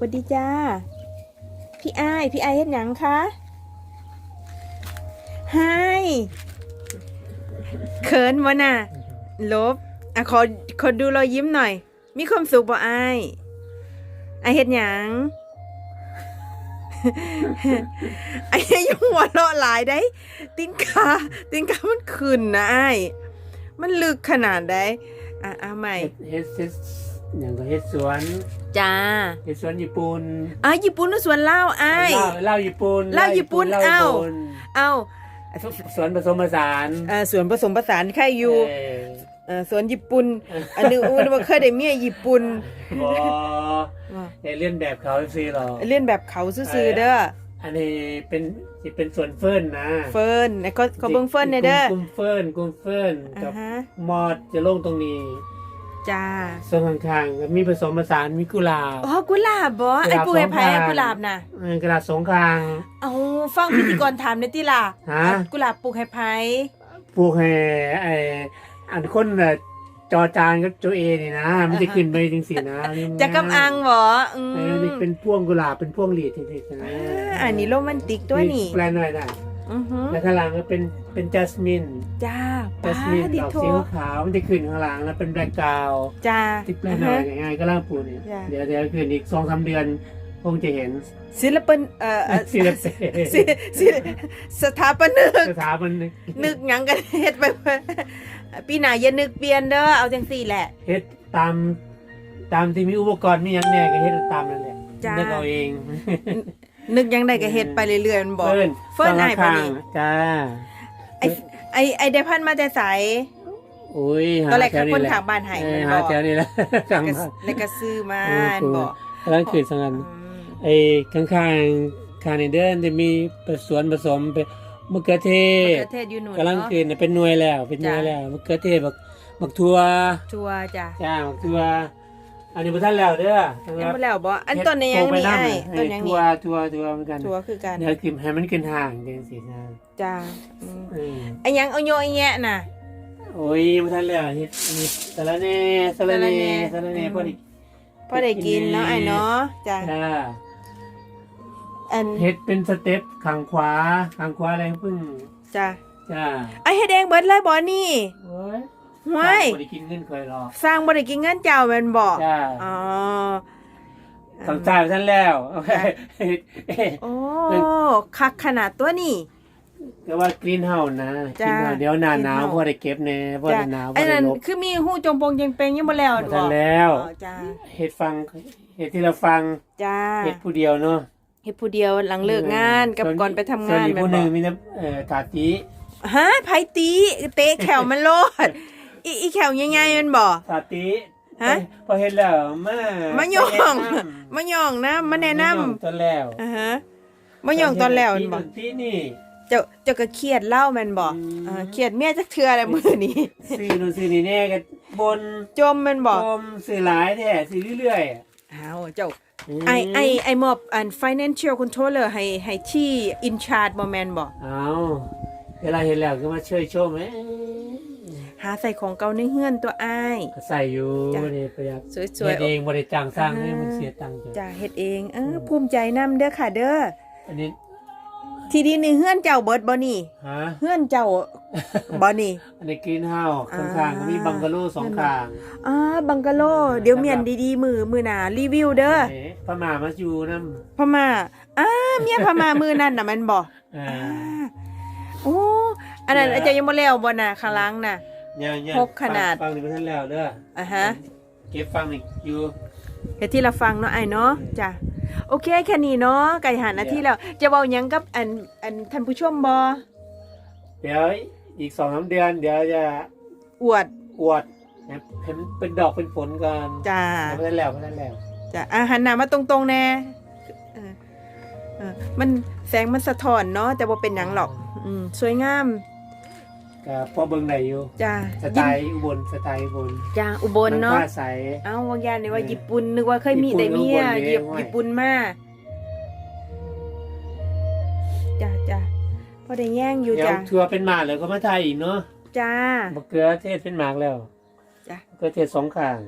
สวัสดีจ้า พี่อ้ายพี่อ้ายเฮ็ดหยังคะไฮเขินวะน่ะลบอะขอขอดูรอยยิ้มหน่อย มีความสุขบ่อ้ายอ้ายเฮ็ดหยังไอ้ยังหัวเราะหลายได้ ตินกาตินกามันขึ้นนะไอ้ายมันลึกขนาดได้อะอะใหม่เฮ็ดเฮ็ด อย่างก็เฮ็ดสวนจ้าเฮ็ดสวนญี่ปุ่นอะญี่ปุ่นหรือสวนเล่าวไอ้ายเหล้าเหล้าญี่ปุ่นเหล้าญี่ปุ่นหล้เอ้าญี่ปุ่นเอ้าสวนผสมผสานเอ่อสวนผสมผสานใครอยู่เอ่อเอ่อสวนญี่ปุ่นอันนึงอู้ว่าเคยได้เมียญี่ปุ่นบ่อะได้เลียนแบบเขาซื้อหรอกเล่นแบบเขาซื่อๆเด้ออันนี้เป็นสิเป็นสวนเฟิร์นนะ เฟิร์นไอ้ก็ก็เบิ่งเฟิร์นเนี่ยเด้อ กลุ่มเฟิร์นกลุ่มเฟิร์นอ่ากับฮะมอดจะลงตรงนี้ จ้าส่วนข้างๆก็มีผสมผสานมีกุหลาบ อ๋อกุหลาบบ่ไอ้ปูไอ้ไผ่กุหลาบสองกุหลาบน่ะเออกระดาษสงคราง เอาฟังพิธีกรถามได้ติล่ะฮะ กุหลาบปลูกให้ไผ่ปลูกให้ไอ้อันคนน่ะจอจานกับโจเอนี่นะ มันจะขึ้นไปจริงสินะจะกำอังบ่อืเออมนี่เป็นพวงกุหลาบเป็นพวงหลีดจริงๆนะอ่าอันนี้โรแมนติกตัวนี่ แปลหน่อยได้อือฮึ แล้วข้างหลังก็เป็นเป็นจัสมินจ้าจัป้าสมินดิดอกโทสีขาวมันจะขึ้นข้างหลังแล้วเป็นแบล็กกราวด์จ้าที่แปลหน่อยง่ายๆก็ล่างปูนี่จ้ะเดี๋ยวเดี๋ยวขึ้นอีกสองสามเดือนคงจะเห็นศิลปินเอ่อเอ่อศิลปะศิศิสถาปนิกสถาบันนึกหยังกันเฮ็ดไปเพิ่นปีหน้าอย่านึกเปลี่ยนเด้อเอาจังซี่แหละเฮ็ดตามตามที่มีอุปกรณ์มีอย่างแน่ก็เฮ็ดตามนั่นแหละจ้าเลือกเอาเอง นึกหยังได้ก็เฮ็ดไปเรื่อยๆมันบอกเฟิร์นเฟิร์นอ้ายบ่นี่จ้าไอ้ไอ้ไอ้ได้พันมาแต่ไสโอ้ยตอนแรกหคือถวคนแหละทางบ้านให้เอมัอนบหาอกแถวนี้แหละกลับก็มาแล้วก็ซื้อมาเอออันบอกกำลังขึ้นสังกันอืมไอ้ข้างๆข้างในเดินจะมีสวนผสมเป็นมะเขือเทมะศเขือเทศอยู่นู่นกำลังเนาะขึ้นน่ะเป็นหน่วยแล้วเป็นหน่วยจ้ะแล้วมะเขือเทศบักบักทัวชัวร์จ้ะจ้าบักทัว อันนี้บ่ทันแล้วเด้อยังบ่แล้วบ่อันต้นนี้ยังนี่ไอ้ต้นยังทันี่วทัวทัวเหมือนกันชัวร์คือกันเดี๋ยวขึ้นให้มันขึ้นห่างจังซี่นะจ้าอืมเออไอ้ยังเอาโยไอ้แยะน่ะ โอ้ยบ่ทันแล้วเฮ็ดอันนี้สะระแหน่สะระแหน่สะระแหน่พอดีพอได้กินเนาะไอ้เนาะจ้ะจ้าอันเฮ็ดเป็นสเต็ปข้างขวาข้างขวาอะไรเพิ่งจ้ะจ้าไอ้เฮ็ดเองเบิดเลยบ่นี่โอ้ย ห้วยบ่ได้กินเงินเคยหรอกสร้างบ่ได้กินเงินเจ้าแม่นบ่จ้าอ๋อต้องจ่ายไปท่านแล้วโอ้คักขนาดตัวนี่ก็ว่ากรีนเฮาส์นะกจ้ารีนเฮาส์เดี๋ยวหน้าหนาว greenhouse พอได้เก็บแน่พอจ้ะได้หนาวพอไอ้ได้นั่นลบคือมีหู้จงโปงยังเป็นยังบ่แล้วบ่บ่ทันแล้วอ๋อจ้าเฮ็ดฟังเฮ็ดที่เราฟังจ้าเฮ็ดผู้เดียวเนาะเฮ็ดผู้เดียวหลังเลิกงานกับส่วก่อนไปทำส่วงานอีกแม่ผู้นหนึบ่งมีแต่เอ่อตาติฮะไผตีเตะแขวมันโลด อีอีแขวยังไงมันบ่ตาติฮะพอเฮ็ดแล้วมามามาย่องมาย่องนะมาแนะนำตอนแล้วอ่าฮะมาย่องตอนแล้วมันบ่ที่นี่เจ้าเจ้าก็เครียดเล่าแม่นบ่อืมอ่าเครียดเมียจักเทื่อแล้วมื้อนี้ซื้อนู่นซื้อนี่แน่ก็บนจมแม่นบ่จมซื้อหลายแท้ซื้อเรื่อยๆอะอ้าวเจ้าไอไอไอมอบอัน financial controller ให้ให้ที่ in charge บ่แม่นบ่เอาเวลาเห็นแล้วก็มาช่วยชมไหม หาใส่ของเก่าในเฮือนตัวอ้าย ก็ใส่อยู่จ้ะ นี่ประหยัดสวยเฮ็ดๆ เองบริจางสร้างให้อ่ามัมันเสียตังค์จ้ะจ้าเฮ็ดเองเออภูมิใจนํเด้อค่ะเด้ออันนี้ที่ดินในเฮือนเจ้าเบิดบ่นี่ฮะเฮือนเจ้าบ่นี่ อันนี้กรีนเฮาส์อ่าข้างๆก็มีบังกะโลสองข้างอ่าบังกะโล เดี๋ยวเมียนดีๆมือมือหนารีวิวเด้อเอ๊ะพม่ามาอยู่นำพม่าอ่าเมียพม่ามือนั่นน่ะแมันบ่เออ่าอโอ้อันนั้นเนี่ยอาจารย์ยังบ่แล้วบ่น่ะข้างหล่างน่ะ เนี่ยเนี่ยพกขนาด ฟังนี่บ่ทันแล้วเด้ออะฮะเก็บฟังนี่อยู่เดี๋ยวที่เราฟังเนาะไอ้เนาะจ้ะโอเคแค่นี้เนาะไก่หันนาทีแล้ว จะเว้าหยังกับอันอันท่านผู้ชมบ่เดี๋ยวอีก2-3เดือนเดี๋ยวจะอวดอวดให้ให้มันเป็นดอกเป็นผลกันจ้าบ่ทันแล้วบ่ทันแล้วจ้ะอะหันหน้ามาตรงๆแน่เออเออมันแสงมันสะท้อนเนาะแต่บ่เป็นหยังหรอกอืมสวยงาม ก็พอเบิ่งได้อยู่จ้าสไตล์อุบลสไตล์อุบลจ้าอุบลเนาะมัผ้าใส เอ้าว่ายานนี่ว่าเออญี่ปุ่นนึกว่าเคยมีญี่ปุ่นแต่เมียอุบลเหยียบเด้ญี่ปุ่นมาจ้าจ้าพอได้แย่งอยู่เดี๋ยวจ้าทัวร์เป็นหมากเลยก็มาไทยอีกเนาะจ้า มะเขือเทศเป็นหมากแล้วจ้ะ มะเขือเทศสองข้าง